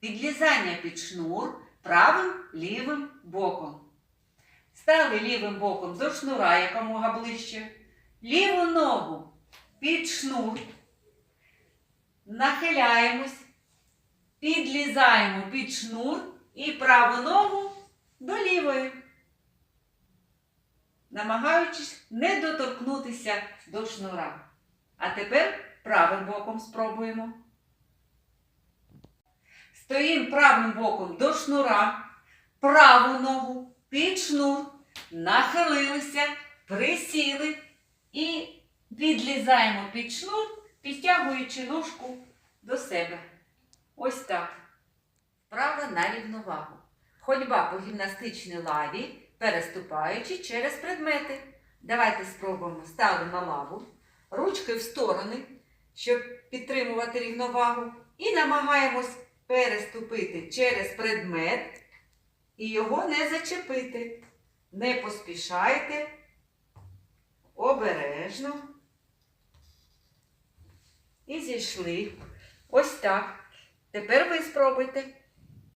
підлізання під шнур правим лівим боком. Стали лівим боком до шнура якомога ближче. Ліву ногу під шнур. Нахиляємось, підлізаємо під шнур і праву ногу до лівої. Намагаючись не доторкнутися до шнура. А тепер правим боком спробуємо. Стоїмо правим боком до шнура, праву ногу під шнур, нахилилися, присіли і підлізаємо під шнур, підтягуючи ножку до себе. Ось так. Вправа на рівновагу. Ходьба по гімнастичній лаві, переступаючи через предмети. Давайте спробуємо стали на лаву, ручки в сторони, щоб підтримувати рівновагу, і намагаємось переступити через предмет і його не зачепити. Не поспішайте, обережно. І зійшли. Ось так. Тепер ви спробуйте.